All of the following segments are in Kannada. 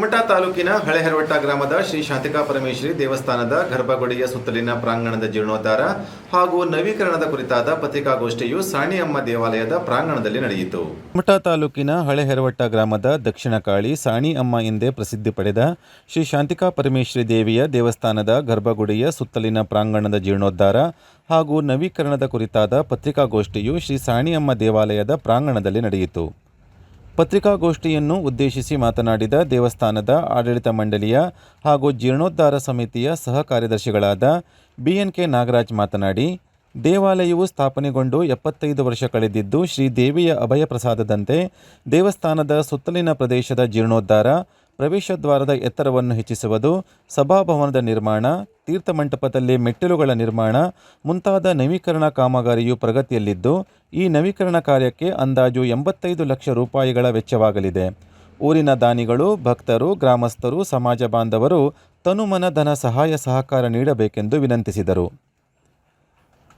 ಕುಮಟಾ ತಾಲೂಕಿನ ಹಳೆಹರವಟ್ಟ ಗ್ರಾಮದ ಶ್ರೀ ಶಾಂತಿಕಾ ಪರಮೇಶ್ವರಿ ದೇವಸ್ಥಾನದ ಗರ್ಭಗುಡಿಯ ಸುತ್ತಲಿನ ಪ್ರಾಂಗಣದ ಜೀರ್ಣೋದ್ಧಾರ ಹಾಗೂ ನವೀಕರಣದ ಕುರಿತಾದ ಪತ್ರಿಕಾಗೋಷ್ಠಿಯು ಸಾಣಿಯಮ್ಮ ದೇವಾಲಯದ ಪ್ರಾಂಗಣದಲ್ಲಿ ನಡೆಯಿತು. ಕುಮಟಾ ತಾಲೂಕಿನ ಹಳೆಹರವಟ್ಟ ಗ್ರಾಮದ ದಕ್ಷಿಣ ಕಾಳಿ ಸಾಣಿ ಅಮ್ಮ ಎಂದೇ ಪ್ರಸಿದ್ಧಿ ಪಡೆದ ಶ್ರೀ ಶಾಂತಿಕಾ ಪರಮೇಶ್ವರಿ ದೇವಿಯ ದೇವಸ್ಥಾನದ ಗರ್ಭಗುಡಿಯ ಸುತ್ತಲಿನ ಪ್ರಾಂಗಣದ ಜೀರ್ಣೋದ್ಧಾರ ಹಾಗೂ ನವೀಕರಣದ ಕುರಿತಾದ ಪತ್ರಿಕಾಗೋಷ್ಠಿಯು ಶ್ರೀ ಸಾಣಿಯಮ್ಮ ದೇವಾಲಯದ ಪ್ರಾಂಗಣದಲ್ಲಿ ನಡೆಯಿತು. ಪತ್ರಿಕಾಗೋಷ್ಠಿಯನ್ನು ಉದ್ದೇಶಿಸಿ ಮಾತನಾಡಿದ ದೇವಸ್ಥಾನದ ಆಡಳಿತ ಮಂಡಳಿಯ ಹಾಗೂ ಜೀರ್ಣೋದ್ಧಾರ ಸಮಿತಿಯ ಸಹ ಕಾರ್ಯದರ್ಶಿಗಳಾದ ಬಿಎನ್ಕೆ ನಾಗರಾಜ್ ಮಾತನಾಡಿ, ದೇವಾಲಯವು ಸ್ಥಾಪನೆಗೊಂಡು ಎಪ್ಪತ್ತೈದು ವರ್ಷ ಕಳೆದಿದ್ದು, ಶ್ರೀ ದೇವಿಯ ಅಭಯ ಪ್ರಸಾದದಂತೆ ದೇವಸ್ಥಾನದ ಸುತ್ತಲಿನ ಪ್ರದೇಶದ ಜೀರ್ಣೋದ್ಧಾರ, ಪ್ರವೇಶದ್ವಾರದ ಎತ್ತರವನ್ನು ಹೆಚ್ಚಿಸುವುದು, ಸಭಾಭವನದ ನಿರ್ಮಾಣ ತೀರ್ಥಮಂಟಪದಲ್ಲಿ ಮೆಟ್ಟಿಲುಗಳ ನಿರ್ಮಾಣ, ಮುಂತಾದ ನವೀಕರಣ ಕಾಮಗಾರಿಯು ಪ್ರಗತಿಯಲ್ಲಿದ್ದು, ಈ ನವೀಕರಣ ಕಾರ್ಯಕ್ಕೆ ಅಂದಾಜು ಎಂಬತ್ತೈದು ಲಕ್ಷ ರೂಪಾಯಿಗಳ ವೆಚ್ಚವಾಗಲಿದೆ. ಊರಿನ ದಾನಿಗಳು, ಭಕ್ತರು, ಗ್ರಾಮಸ್ಥರು, ಸಮಾಜ ಬಾಂಧವರು ತನುಮನ ಧನ ಸಹಾಯ ಸಹಕಾರ ನೀಡಬೇಕೆಂದು ವಿನಂತಿಸಿದರು.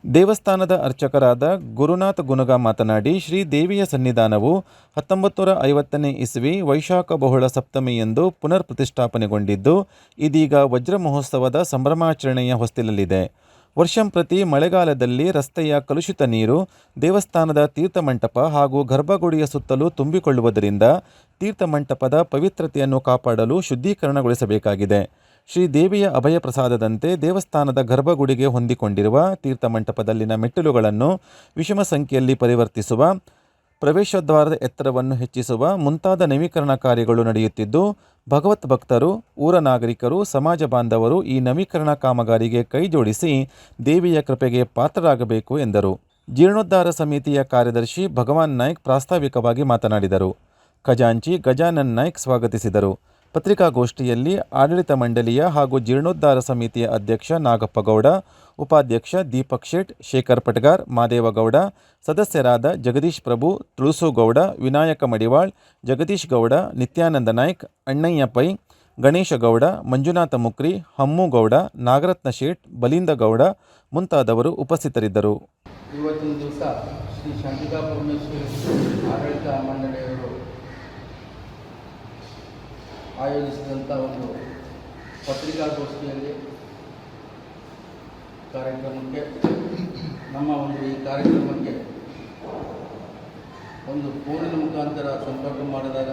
ದೇವಸ್ಥಾನದ ಅರ್ಚಕರಾದ ಗುರುನಾಥ ಗುನಗ ಮಾತನಾಡಿ, ಶ್ರೀ ದೇವಿಯ ಸನ್ನಿಧಾನವು ಹತ್ತೊಂಬತ್ತು ನೂರ ಐವತ್ತನೇ ಇಸ್ವಿ ವೈಶಾಖ ಬಹುಳ ಸಪ್ತಮಿಯಂದು ಪುನರ್ ಪ್ರತಿಷ್ಠಾಪನೆಗೊಂಡಿದ್ದು ಇದೀಗ ವಜ್ರ ಮಹೋತ್ಸವದ ಸಂಭ್ರಮಾಚರಣೆಯ ಹೊಸ್ತಿಲಲ್ಲಿದೆ. ವರ್ಷಂಪ್ರತಿ ಮಳೆಗಾಲದಲ್ಲಿ ರಸ್ತೆಯ ಕಲುಷಿತ ನೀರು, ದೇವಸ್ಥಾನದ ತೀರ್ಥಮಂಟಪ ಹಾಗೂ ಗರ್ಭಗುಡಿಯ ಸುತ್ತಲೂ ತುಂಬಿಕೊಳ್ಳುವುದರಿಂದ ತೀರ್ಥಮಂಟಪದ ಪವಿತ್ರತೆಯನ್ನು ಕಾಪಾಡಲು ಶುದ್ಧೀಕರಣಗೊಳಿಸಬೇಕಾಗಿದೆ. ಶ್ರೀ ದೇವಿಯ ಅಭಯ ಪ್ರಸಾದದಂತೆ ದೇವಸ್ಥಾನದ ಗರ್ಭಗುಡಿಗೆ ಹೊಂದಿಕೊಂಡಿರುವ ತೀರ್ಥಮಂಟಪದಲ್ಲಿನ ಮೆಟ್ಟಿಲುಗಳನ್ನು ವಿಷಮ ಸಂಖ್ಯೆಯಲ್ಲಿ ಪರಿವರ್ತಿಸುವ, ಪ್ರವೇಶದ್ವಾರದ ಎತ್ತರವನ್ನು ಹೆಚ್ಚಿಸುವ ಮುಂತಾದ ನವೀಕರಣ ಕಾರ್ಯಗಳು ನಡೆಯುತ್ತಿದ್ದು, ಭಗವತ್ ಭಕ್ತರು, ಊರ ನಾಗರಿಕರು, ಸಮಾಜ ಬಾಂಧವರು ಈ ನವೀಕರಣ ಕಾಮಗಾರಿಗೆ ಕೈಜೋಡಿಸಿ ದೇವಿಯ ಕೃಪೆಗೆ ಪಾತ್ರರಾಗಬೇಕು ಎಂದರು. ಜೀರ್ಣೋದ್ಧಾರ ಸಮಿತಿಯ ಕಾರ್ಯದರ್ಶಿ ಭಗವಾನ್ ನಾಯ್ಕ್ ಪ್ರಾಸ್ತಾವಿಕವಾಗಿ ಮಾತನಾಡಿದರು. ಖಜಾಂಚಿ ಗಜಾನನ್ ನಾಯ್ಕ್ ಸ್ವಾಗತಿಸಿದರು. ಪತ್ರಿಕಾಗೋಷ್ಠಿಯಲ್ಲಿ ಆಡಳಿತ ಮಂಡಳಿಯ ಹಾಗೂ ಜೀರ್ಣೋದ್ಧಾರ ಸಮಿತಿಯ ಅಧ್ಯಕ್ಷ ನಾಗಪ್ಪಗೌಡ ಉಪಾಧ್ಯಕ್ಷ ದೀಪಕ್ ಶೇಟ್, ಶೇಖರ್ ಪಟ್ಗಾರ್, ಮಾದೇವಗೌಡ, ಸದಸ್ಯರಾದ ಜಗದೀಶ್ ಪ್ರಭು ತುಳಸುಗೌಡ ವಿನಾಯಕ ಮಡಿವಾಳ್, ಜಗದೀಶ್ ಗೌಡ, ನಿತ್ಯಾನಂದ ನಾಯ್ಕ್, ಅಣ್ಣಯ್ಯ ಪೈ, ಗಣೇಶ ಗೌಡ, ಮಂಜುನಾಥ ಮುಕ್ರಿ ಹಮ್ಮುಗೌಡ ನಾಗರತ್ನ ಶೇಟ್, ಬಲಿಂದ ಗೌಡ ಮುಂತಾದವರು ಉಪಸ್ಥಿತರಿದ್ದರು. ಇವತ್ತಿನ ದಿವಸ ಶ್ರೀ ಶಾಂತಿಕಾ ಪರಮೇಶ್ವರಿ ಆಡಳಿತ ಮಂಡಳಿಯವರು ಆಯೋಜಿಸಿದಂಥ ಒಂದು ಪತ್ರಿಕಾಗೋಷ್ಠಿಯಲ್ಲಿ ಕಾರ್ಯಕ್ರಮಕ್ಕೆ, ನಮ್ಮ ಒಂದು ಈ ಕಾರ್ಯಕ್ರಮಕ್ಕೆ ಒಂದು ಫೋನಿನ ಮುಖಾಂತರ ಸಂಪರ್ಕ ಮಾಡಿದಾಗ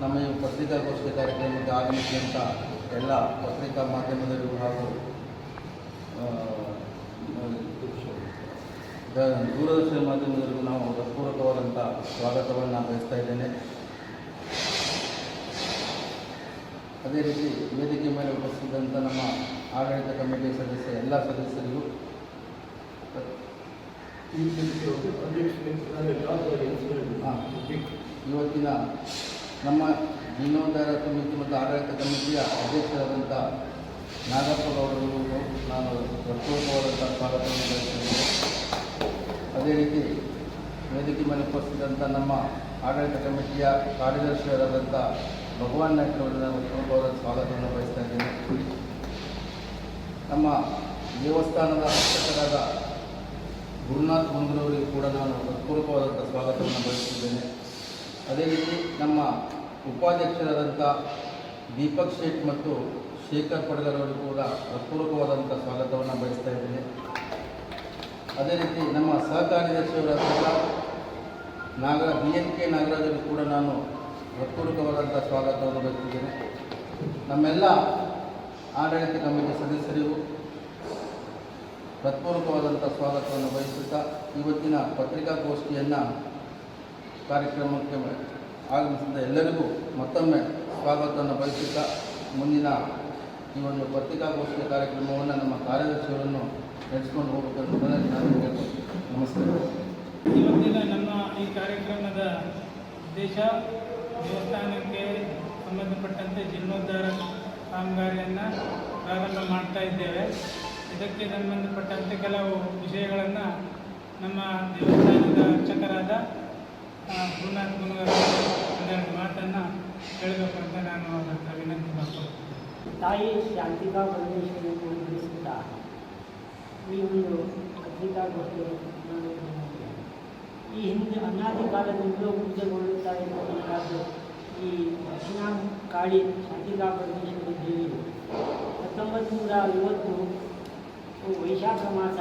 ನಮ್ಮ ಈ ಪತ್ರಿಕಾಗೋಷ್ಠಿ ಕಾರ್ಯಕ್ರಮಕ್ಕೆ ಆಗಮಿಸಿದಂಥ ಎಲ್ಲ ಪತ್ರಿಕಾ ಮಾಧ್ಯಮದವರು ಹಾಗೂ ದೂರದರ್ಶನ ಮಾಧ್ಯಮದವರಿಗೂ ನಾವು ಹೃತ್ಪೂರ್ವಕವಾದಂಥ ಸ್ವಾಗತವನ್ನು ಬಯಸ್ತಾ ಇದ್ದೇನೆ. ಅದೇ ರೀತಿ ವೇದಿಕೆ ಮೇಲೆ ಉಪಸ್ಥಿತಂಥ ನಮ್ಮ ಆಡಳಿತ ಕಮಿಟಿ ಸದಸ್ಯ ಎಲ್ಲ ಸದಸ್ಯರಿಗೂ. ಇವತ್ತಿನ ನಮ್ಮ ಜೀರ್ಣೋದ್ಧಾರ ಸಮಿತಿ ಮತ್ತು ಆಡಳಿತ ಕಮಿಟಿಯ ಅಧ್ಯಕ್ಷರಾದಂಥ ನಾಗಪ್ಪ ಗೌಡರು ನಾನು ಪ್ರತ್ಯೇಕವಾದಂಥ ಸ್ವಾಗತವನ್ನು ಅದೇ ರೀತಿ ವೇದಿಕೆ ಮೇಲೆ ಉಪಸ್ಥಿತಂಥ ನಮ್ಮ ಆಡಳಿತ ಕಮಿಟಿಯ ಕಾರ್ಯದರ್ಶಿಯಾದಂಥ ಭಗವಾನ್ ನಾಯ್ಕ ಅವರ ನಾನು ಹೃತ್ಪೂರ್ವಕವಾದ ಸ್ವಾಗತವನ್ನು ಬಯಸ್ತಾ ಇದ್ದೇನೆ. ನಮ್ಮ ದೇವಸ್ಥಾನದ ಅರ್ಚಕರಾದ ಗುರುನಾಥ್ ಮುಂದ್ರವರಿಗೆ ಕೂಡ ನಾನು ಹೃತ್ಪೂರ್ವಕವಾದಂಥ ಸ್ವಾಗತವನ್ನು ಬಯಸ್ತಿದ್ದೇನೆ. ಅದೇ ರೀತಿ ನಮ್ಮ ಉಪಾಧ್ಯಕ್ಷರಾದಂಥ ದೀಪಕ್ ಶೇಟ್ ಮತ್ತು ಶೇಖರ್ ಪಡಗರ್ ಅವರಿಗೂ ಕೂಡ ಹೃತ್ಪೂರ್ವಕವಾದಂಥ ಸ್ವಾಗತವನ್ನು ಬಯಸ್ತಾ ಇದ್ದೇನೆ. ಅದೇ ರೀತಿ ನಮ್ಮ ಸಹ ಕಾರ್ಯದರ್ಶಿಯವರಾದಂಥ ನಾಗರ ಬಿ ಎನ್ ಕೆ ನಾಗರಾಜರಿಗೂ ಕೂಡ ನಾನು ಹೃತ್ಪೂರ್ವಕವಾದಂಥ ಸ್ವಾಗತವನ್ನು ಬಯಸುತ್ತೇನೆ ನಮ್ಮೆಲ್ಲ ಆಡಳಿತ ಕಮಿಟಿ ಸದಸ್ಯರಿಗೂ ಹೃತ್ಪೂರ್ವಕವಾದಂಥ ಸ್ವಾಗತವನ್ನು ಬಯಸುತ್ತಾ ಇವತ್ತಿನ ಪತ್ರಿಕಾಗೋಷ್ಠಿಯನ್ನು ಕಾರ್ಯಕ್ರಮಕ್ಕೆ ಆಗಮಿಸಿದ ಎಲ್ಲರಿಗೂ ಮತ್ತೊಮ್ಮೆ ಸ್ವಾಗತವನ್ನು ಬಯಸುತ್ತಾ ಮುಂದಿನ ಈ ಒಂದು ಪತ್ರಿಕಾಗೋಷ್ಠಿಯ ಕಾರ್ಯಕ್ರಮವನ್ನು ನಮ್ಮ ಕಾರ್ಯದರ್ಶಿಯವರನ್ನು ನಡೆಸಿಕೊಂಡು ಹೋಗಬೇಕೆಂದು ನಾನು ನಮಸ್ಕಾರ. ಇವತ್ತಿನ ನಮ್ಮ ಈ ಕಾರ್ಯಕ್ರಮದ ಉದ್ದೇಶ ದೇವಸ್ಥಾನಕ್ಕೆ ಸಂಬಂಧಪಟ್ಟಂತೆ ಜೀರ್ಣೋದ್ಧಾರ ಕಾಮಗಾರಿಯನ್ನು ಪ್ರಾರಂಭ ಮಾಡ್ತಾ ಇದ್ದೇವೆ. ಇದಕ್ಕೆ ಸಂಬಂಧಪಟ್ಟಂತೆ ಕೆಲವು ವಿಷಯಗಳನ್ನು ನಮ್ಮ ದೇವಸ್ಥಾನದ ಅರ್ಚಕರಾದ ಗುರುನಾಥ್ ಗುರುಗಾರ ಒಂದೆರಡು ಮಾತನ್ನು ಹೇಳಬೇಕಂತ ನಾನು ಅದಕ್ಕೆ ವಿನಂತಿ ತಾಯಿ ಶಾಂತಿಕಾ ಪರಮೇಶ್ವರಿ ಈ ಒಂದು ಪತ್ರಿಕಾಗೋಷ್ಠಿಯನ್ನು ನಾನು ಈ ಹಿಂದೆ ಅನಾದಿ ಕಾಲದಿಂದಲೂ ಪೂಜೆಗೊಳ್ಳುತ್ತಾ ಇರುವಂತಹ ಈ ದಕ್ಷಿಣ ಕಾಳಿ ಶಾಂತಿಕಾ ಪರಮೇಶ್ವರಿ ದೇವಿಯು ಹತ್ತೊಂಬತ್ತು ನೂರ ಐವತ್ತು ವೈಶಾಖ ಮಾಸ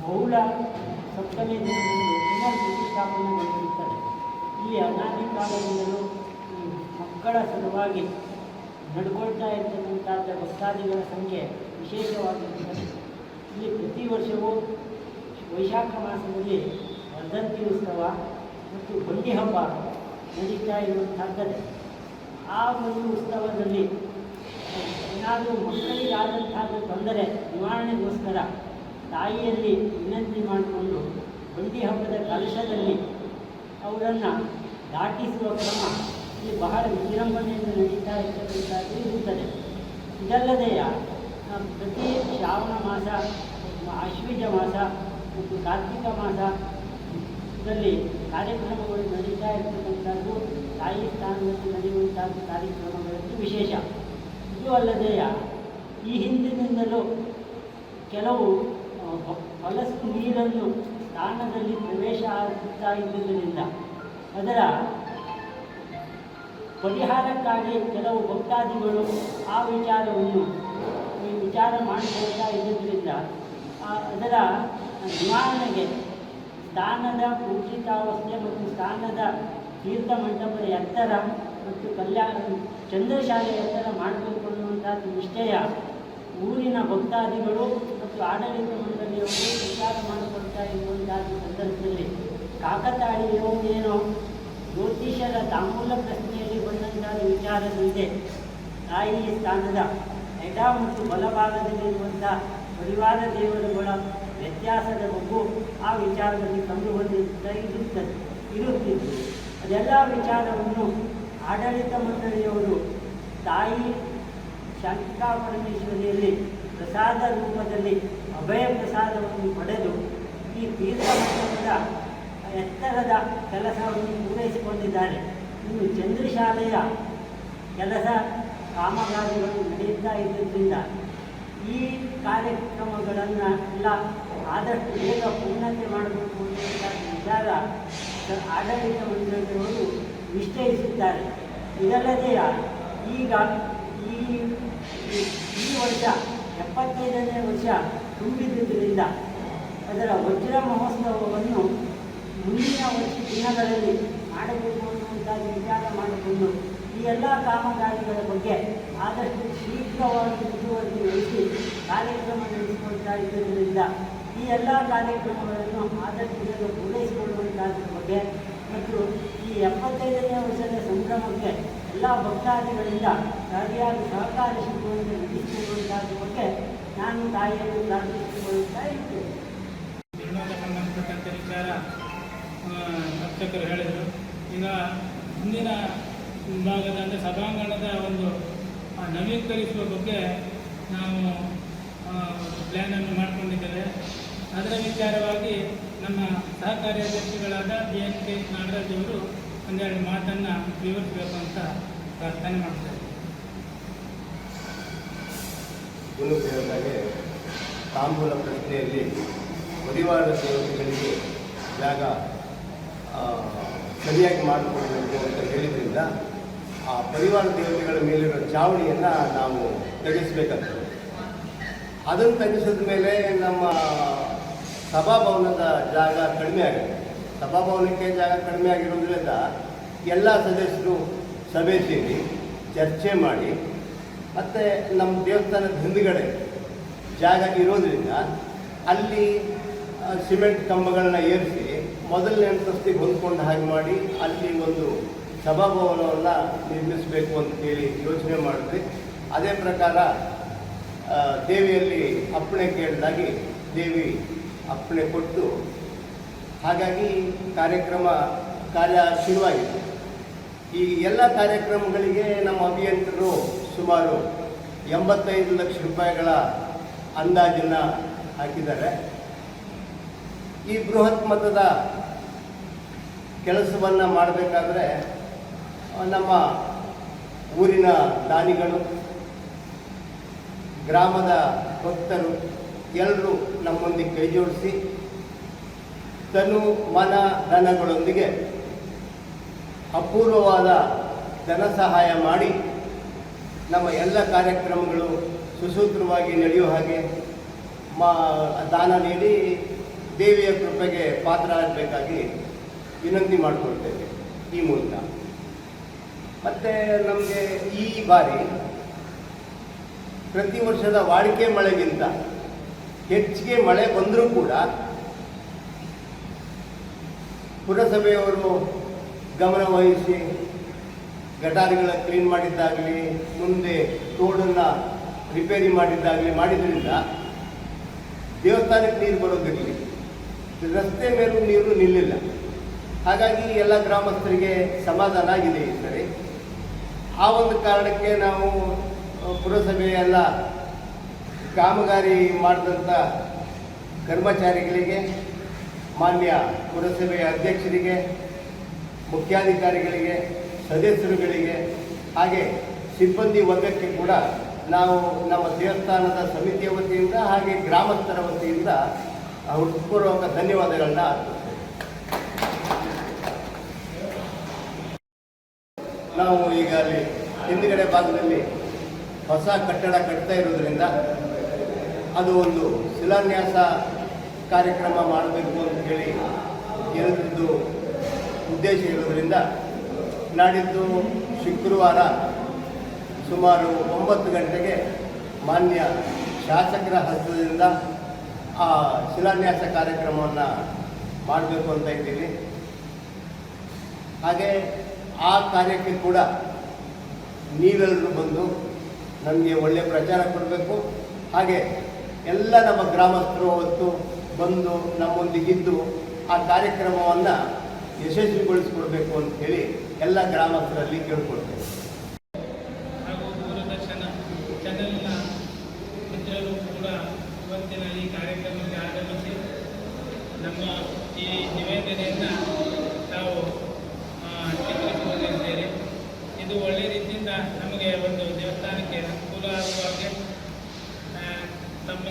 ಬಹುಳ ಸಪ್ತಮಿ ದಿನದಂದು ಪುನರ್ ಪ್ರತಿಷ್ಠಾಪನೆಗೊಂಡಿರುತ್ತದೆ ಈ ಅನಾದಿ ಕಾಲದಿಂದಲೂ ಮಕ್ಕಳ ಸಲುವಾಗಿ ನಡ್ಕೊಳ್ತಾ ಇರ್ತಕ್ಕಂಥ ಭಕ್ತಾದಿಗಳ ಸಂಖ್ಯೆ ವಿಶೇಷವಾಗಿರುತ್ತದೆ. ಇಲ್ಲಿ ಪ್ರತಿ ವರ್ಷವೂ ವೈಶಾಖ ಮಾಸದಲ್ಲಿ ವರ್ಧಂತಿ ಉತ್ಸವ ಮತ್ತು ಬಂಡಿ ಹಬ್ಬ ನಡೀತಾ ಇರುವಂತಹದ್ದೇ ಆ ಒಂದು ಉತ್ಸವದಲ್ಲಿ ಏನಾದರೂ ಮಕ್ಕಳಿಗಾದಂತಹ ತೊಂದರೆ ನಿವಾರಣೆಗೋಸ್ಕರ ತಾಯಿಯಲ್ಲಿ ವಿನಂತಿ ಮಾಡಿಕೊಂಡು ಬಂಡಿ ಹಬ್ಬದ ಕಲಶದಲ್ಲಿ ಅವರನ್ನು ದಾಟಿಸುವ ಕ್ರಮ ಇಲ್ಲಿ ಬಹಳ ವಿಜೃಂಭಣೆಯಿಂದ ನಡೀತಾ ಇರ್ತಕ್ಕಂಥದ್ದು ಇರುತ್ತದೆ. ಇದಲ್ಲದೆ ಆ, ಪ್ರತಿ ಶ್ರಾವಣ ಮಾಸ ಅಶ್ವಿಜ ಮಾಸ ಮತ್ತು ಕಾರ್ತಿಕ ಮಾಸ ಇದರಲ್ಲಿ ಕಾರ್ಯಕ್ರಮಗಳು ನಡೀತಾ ಇರ್ತಕ್ಕಂಥದ್ದು ತಾಯಿ ಸ್ಥಾನದಲ್ಲಿ ನಡೆಯುವಂತಹ ಕಾರ್ಯಕ್ರಮಗಳಲ್ಲಿ ವಿಶೇಷ. ಇದು ಅಲ್ಲದೆ, ಈ ಹಿಂದಿನಿಂದಲೂ ಕೆಲವು ಹೊಲಸು ನೀರನ್ನು ಸ್ಥಾನದಲ್ಲಿ ಪ್ರವೇಶ ಆಗುತ್ತಾ ಇದ್ದುದರಿಂದ ಅದರ ಪರಿಹಾರಕ್ಕಾಗಿ ಕೆಲವು ಭಕ್ತಾದಿಗಳು ಆ ವಿಚಾರವನ್ನು ವಿಚಾರ ಮಾಡಿಕೊಳ್ತಾ ಇದ್ದುದರಿಂದ ಅದರ ನಿವಾರಣೆಗೆ ಸ್ಥಾನದ ಪೂಜಿತಾವಸ್ಥೆ ಮತ್ತು ಸ್ಥಾನದ ತೀರ್ಥ ಮಂಟಪದ ಎತ್ತರ ಮತ್ತು ಕಲ್ಯಾಣ ಚಂದ್ರಶಾಲೆ ಎತ್ತರ ಮಾಡಬೇಕು ಅನ್ನುವಂಥದ್ದು ನಿಶ್ಚಯ ಊರಿನ ಭಕ್ತಾದಿಗಳು ಮತ್ತು ಆಡಳಿತ ಮಂಡಳಿಯವರು ವಿಚಾರ ಮಾಡಿಕೊಳ್ತಾ ಇರುವಂತಹ ಸಂದರ್ಭದಲ್ಲಿ ಕಾಕತಾಳೀಯೋ ಏನೋ ಜ್ಯೋತಿಷರ ತಾಂಬೂಲ ಪ್ರಶ್ನೆಯಲ್ಲಿ ಬಂದಂತಹ ವಿಚಾರದಂತೆ ತಾಯಿ ಸ್ಥಾನದ ಎಡ ಮತ್ತು ಬಲಭಾಗದಲ್ಲಿರುವಂಥ ಪರಿವಾರ ದೇವರುಗಳ ವ್ಯತ್ಯಾಸದ ಮಗು ಆ ವಿಚಾರದಲ್ಲಿ ಕಂಡು ಬಂದಿರುತ್ತಾ ಇರುತ್ತದೆ ಇರುತ್ತಿದ್ದು ಅದೆಲ್ಲ ವಿಚಾರವನ್ನು ಆಡಳಿತ ಮಂಡಳಿಯವರು ತಾಯಿ ಶಾಂತಿಕಾ ಪರಮೇಶ್ವರಿಯಲ್ಲಿ ಪ್ರಸಾದ ರೂಪದಲ್ಲಿ ಅಭಯ ಪ್ರಸಾದವನ್ನು ಪಡೆದು ಈ ತೀರ್ಥ ಮಂಟಪದ ಎತ್ತರದ ಕೆಲಸವನ್ನು ಪೂರೈಸಿಕೊಂಡಿದ್ದಾರೆ. ಇನ್ನು ಚಂದ್ರಶಾಲೆಯ ಕೆಲಸ ಕಾಮಗಾರಿಗಳು ನಡೆಯುತ್ತಾ ಇದ್ದರಿಂದ ಈ ಕಾರ್ಯಕ್ರಮಗಳನ್ನು ಎಲ್ಲ ಆದಷ್ಟು ಬೇಗ ಪೂರ್ಣತೆ ಮಾಡಬೇಕು ಅಂತ ಸ- ಆಡಳಿತ ಮಂಡಳಿಯವರು ನಿಶ್ಚಯಿಸಿದ್ದಾರೆ. ಇದಲ್ಲದೆ ಈಗ ಈ, ಈ- ಈ ವರ್ಷ ಎಪ್ಪತ್ತೈದನೇ ವರ್ಷ ತುಂಬಿದ್ದುದರಿಂದ ಅದರ ವಜ್ರ ಮಹೋತ್ಸವವನ್ನು ಮುಂದಿನ ವರ್ಷ ದಿನಗಳಲ್ಲಿ ಮಾಡಬೇಕು ಅನ್ನುವಂಥ ವಿಚಾರ ಮಾಡಿಕೊಂಡು ಈ ಎಲ್ಲ ಕಾಮಗಾರಿಗಳ ಬಗ್ಗೆ ಆದಷ್ಟು ಶೀಘ್ರವಾಗಿ ಮುಂದುವರೆದು ವಹಿಸಿ ಕಾರ್ಯಕ್ರಮ ನಡೆಸಿಕೊಳ್ತಾ ಇದ್ದುದರಿಂದ ಈ ಎಲ್ಲ ಕಾರ್ಯಕ್ರಮಗಳನ್ನು ಆದಷ್ಟು ಬೇಗ ಪೂರೈಸಿಕೊಳ್ಳುವಂತಾದ್ರ ಬಗ್ಗೆ ಮತ್ತು ಈ ಎಪ್ಪತ್ತೈದನೇ ವರ್ಷದ ಸಂಭ್ರಮಕ್ಕೆ ಎಲ್ಲ ಭಕ್ತಾದಿಗಳಿಂದ ಸರಿಯಾದ ಸಹಕಾರ ಸಿಗುವಂತೆ ನಡೆಸಿಕೊಳ್ಳುವಂತಾದ ಬಗ್ಗೆ ನಾನು ತಾಯಿಯನ್ನು ಪ್ರಾರ್ಥಿಸಿಕೊಳ್ಳುತ್ತಾ ಭಾಗದ ಅಂದರೆ ಸಭಾಂಗಣದ ಒಂದು ನವೀಕರಿಸುವ ಬಗ್ಗೆ ನಾವು ಪ್ಲ್ಯಾನನ್ನು ಮಾಡಿಕೊಂಡಿದ್ದೇವೆ. ಅದರ ವಿಚಾರವಾಗಿ ನಮ್ಮ ಸಹ ಕಾರ್ಯದರ್ಶಿಗಳಾದ ಬಿ ಎನ್ ಕೆ ನಾಗರಾಜ್ ಅವರು ಒಂದೆರಡು ಮಾತನ್ನು ವಿವರಿಸಬೇಕು ಅಂತ ಪ್ರಾರ್ಥನೆ ಮಾಡ್ತಾರೆ ತಾಂಬೂಲ ಪ್ರಶ್ನೆಯಲ್ಲಿ ಪರಿವಾರ ಸೇವಕಗಳಿಗೆ ಜಾಗ ಸರಿಯಾಗಿ ಮಾಡಿಕೊಡಬೇಕು ಅಂತ ಹೇಳಿದ್ರಿಂದ ಆ ಪರಿವಾರ ದೇವತೆಗಳ ಮೇಲಿರೋ ಚಾವಣಿಯನ್ನು ನಾವು ತಗ್ಗಿಸ್ಬೇಕಂತ ಅದನ್ನು ತಗ್ಗಿಸಿದ ಮೇಲೆ ನಮ್ಮ ಸಭಾಭವನದ ಜಾಗ ಕಡಿಮೆ ಆಗುತ್ತೆ. ಸಭಾಭವನಕ್ಕೆ ಜಾಗ ಕಡಿಮೆ ಆಗಿರೋದ್ರಿಂದ ಎಲ್ಲ ಸದಸ್ಯರು ಸಭೆ ಸೇರಿ ಚರ್ಚೆ ಮಾಡಿ, ಮತ್ತು ನಮ್ಮ ದೇವಸ್ಥಾನದ ಹಿಂದುಗಡೆ ಜಾಗ ಇರೋದ್ರಿಂದ ಅಲ್ಲಿ ಸಿಮೆಂಟ್ ಕಂಬಗಳನ್ನ ಏರಿಸಿ ಮೊದಲನೇ ಅಂತಸ್ತಿಗೆ ಹೊಂದ್ಕೊಂಡು ಹಾಗೆ ಮಾಡಿ ಅಲ್ಲಿ ಒಂದು ಸಭಾಭವನವನ್ನು ನಿರ್ಮಿಸಬೇಕು ಅಂತ ಹೇಳಿ ಯೋಚನೆ ಮಾಡಿದ್ವಿ. ಅದೇ ಪ್ರಕಾರ ದೇವಿಯಲ್ಲಿ ಅಪ್ಪಣೆ ಕೇಳಿದಾಗಿ ದೇವಿ ಅಪ್ಪಣೆ ಕೊಟ್ಟು, ಹಾಗಾಗಿ ಕಾರ್ಯಕ್ರಮ ಕಾರ್ಯ ಶುರುವಾಗಿದೆ. ಈ ಎಲ್ಲ ಕಾರ್ಯಕ್ರಮಗಳಿಗೆ ನಮ್ಮ ಅಭಿಯಂತರರು ಸುಮಾರು ಎಂಬತ್ತೈದು ಲಕ್ಷ ರೂಪಾಯಿಗಳ ಅಂದಾಜನ್ನು ಹಾಕಿದ್ದಾರೆ. ಈ ಬೃಹತ್ ಮತದ ಕೆಲಸವನ್ನು ಮಾಡಬೇಕಾದ್ರೆ ನಮ್ಮ ಊರಿನ ದಾನಿಗಳು, ಗ್ರಾಮದ ಭಕ್ತರು ಎಲ್ಲರೂ ನಮ್ಮೊಂದಿಗೆ ಕೈ ಜೋಡಿಸಿ ತನು ಮನ ಧನಗಳೊಂದಿಗೆ ಅಪೂರ್ವವಾದ ಧನ ಸಹಾಯ ಮಾಡಿ ನಮ್ಮ ಎಲ್ಲ ಕಾರ್ಯಕ್ರಮಗಳು ಸುಸೂತ್ರವಾಗಿ ನಡೆಯುವ ಹಾಗೆ ಮಾ, ದಾನ ನೀಡಿ ದೇವಿಯ ಕೃಪೆಗೆ ಪಾತ್ರ ಆಗಬೇಕಾಗಿ ವಿನಂತಿ ಮಾಡಿಕೊಳ್ತೇವೆ ಈ ಮೂಲಕ. ಮತ್ತು ನಮಗೆ ಈ ಬಾರಿ ಪ್ರತಿ ವರ್ಷದ ವಾಡಿಕೆ ಮಳೆಗಿಂತ ಹೆಚ್ಚಿಗೆ ಮಳೆ ಬಂದರೂ ಕೂಡ ಪುರಸಭೆಯವರು ಗಮನವಹಿಸಿ ಗಟಾರಿಗಳ ಕ್ಲೀನ್ ಮಾಡಿದ್ದಾಗಲಿ, ಮುಂದೆ ತೋಡನ್ನು ರಿಪೇರಿ ಮಾಡಿದ್ದಾಗಲಿ ಮಾಡಿದ್ರಿಂದ ದೇವಸ್ಥಾನಕ್ಕೆ ನೀರು ಬರೋದಿರಲಿ. ರಸ್ತೆ ಮೇಲೂ ನೀರು ನಿಲ್ಲಿಲ್ಲ. ಹಾಗಾಗಿ ಎಲ್ಲ ಗ್ರಾಮಸ್ಥರಿಗೆ ಸಮಾಧಾನ ಆಗಿದೆ ಈ ಸರಿ. ಆ ಒಂದು ಕಾರಣಕ್ಕೆ ನಾವು ಪುರಸಭೆಯೆಲ್ಲ ಪುರಸಭೆಯ ಕಾಮಗಾರಿ ಮಾಡಿದಂಥ ಕರ್ಮಚಾರಿಗಳಿಗೆ, ಮಾನ್ಯ ಪುರಸಭೆಯ ಅಧ್ಯಕ್ಷರಿಗೆ, ಮುಖ್ಯಾಧಿಕಾರಿಗಳಿಗೆ, ಸದಸ್ಯರುಗಳಿಗೆ, ಹಾಗೆ ಸಿಬ್ಬಂದಿ ವರ್ಗಕ್ಕೆ ಕೂಡ ನಾವು ನಮ್ಮ ದೇವಸ್ಥಾನದ ಸಮಿತಿಯ ವತಿಯಿಂದ ಹಾಗೆ ಗ್ರಾಮಸ್ಥರ ವತಿಯಿಂದ ಹೃತ್ಪೂರ್ವಕ ಧನ್ಯವಾದಗಳನ್ನ ನಾವು ಈಗ ಅಲ್ಲಿ ಹಿಂದುಗಡೆ ಭಾಗದಲ್ಲಿ ಹೊಸ ಕಟ್ಟಡ ಕಟ್ತಾ ಇರೋದ್ರಿಂದ ಅದು ಒಂದು ಶಿಲಾನ್ಯಾಸ ಕಾರ್ಯಕ್ರಮ ಮಾಡಬೇಕು ಅಂತ ಹೇಳಿ ಎಲ್ಲರದ್ದು ಉದ್ದೇಶ ಇರೋದ್ರಿಂದ ನಾಡಿದ್ದು ಶುಕ್ರವಾರ ಸುಮಾರು ಒಂಬತ್ತು ಗಂಟೆಗೆ ಮಾನ್ಯ ಶಾಸಕರ ಹಸ್ತದಿಂದ ಆ ಶಿಲಾನ್ಯಾಸ ಕಾರ್ಯಕ್ರಮವನ್ನು ಮಾಡಬೇಕು ಅಂತ ಇದ್ದೀವಿ ಹಾಗೆ ಆ ಕಾರ್ಯಕ್ಕೆ ಕೂಡ ನೀವೆಲ್ಲರೂ ಬಂದು ನಮಗೆ ಒಳ್ಳೆಯ ಪ್ರಚಾರ ಕೊಡಬೇಕು. ಹಾಗೆ ಎಲ್ಲ ನಮ್ಮ ಗ್ರಾಮಸ್ಥರು ಅವತ್ತು ಬಂದು ನಮ್ಮೊಂದಿಗಿದ್ದು ಆ ಕಾರ್ಯಕ್ರಮವನ್ನು ಯಶಸ್ವಿಗೊಳಿಸ್ಕೊಡ್ಬೇಕು ಅಂತ ಹೇಳಿ ಎಲ್ಲ ಗ್ರಾಮಸ್ಥರಲ್ಲಿ ಕೇಳ್ಕೊಳ್ತೇವೆ. ಹಾಗೂ ದೂರದರ್ಶನ ಕೂಡ ಇವತ್ತಿನ ಈ ಕಾರ್ಯಕ್ರಮಕ್ಕೆ ಆಗಮಿಸಿ ನಮ್ಮ ಈ ನಿವೇದನೆಯನ್ನು ತಾವು ಆ, ಚಿತ್ರಿಸಿಕೊಂಡಿದ್ದೇವೆ ಇದು ಒಳ್ಳೆಯ ರೀತಿಯಿಂದ ನಮಗೆ ಒಂದು ದೇವಸ್ಥಾನಕ್ಕೆ ಅನುಕೂಲ ಆಗುವ ಹಾಗೆ ಆ,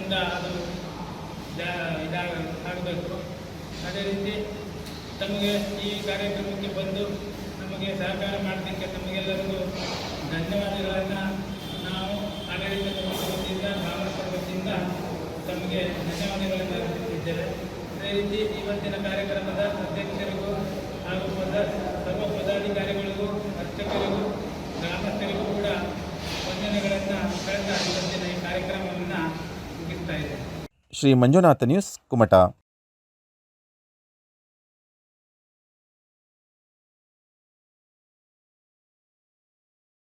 ತಮ್ಮಿಂದ ಅದು ಇದಾಗಬೇಕು ಅದೇ ರೀತಿ ತಮಗೆ ಈ ಕಾರ್ಯಕ್ರಮಕ್ಕೆ ಬಂದು ನಮಗೆ ಸಹಕಾರ ಮಾಡೋದಕ್ಕೆ ತಮಗೆಲ್ಲರಿಗೂ ಧನ್ಯವಾದಗಳನ್ನು ನಾವು ಆಡಳಿತ ವತಿಯಿಂದ ವತಿಯಿಂದ ತಮಗೆ ಧನ್ಯವಾದಗಳನ್ನು ಅರ್ಪಿಸುತ್ತಿದ್ದೇವೆ ಅದೇ ರೀತಿ ಇವತ್ತಿನ ಕಾರ್ಯಕ್ರಮದ ಅಧ್ಯಕ್ಷರಿಗೂ ಹಾಗೂ ಪದ, ಸರ್ವ ಪದಾಧಿಕಾರಿಗಳಿಗೂ, ಅರ್ಚಕರಿಗೂ, ಗ್ರಾಮಸ್ಥರಿಗೂ ಕೂಡ ವಂದನೆಗಳನ್ನು ಕಳೆದ ಇವತ್ತಿನ ಈ ಕಾರ್ಯಕ್ರಮವನ್ನು ಶ್ರೀ ಮಂಜುನಾಥ ನ್ಯೂಸ್ ಕುಮಟಾ.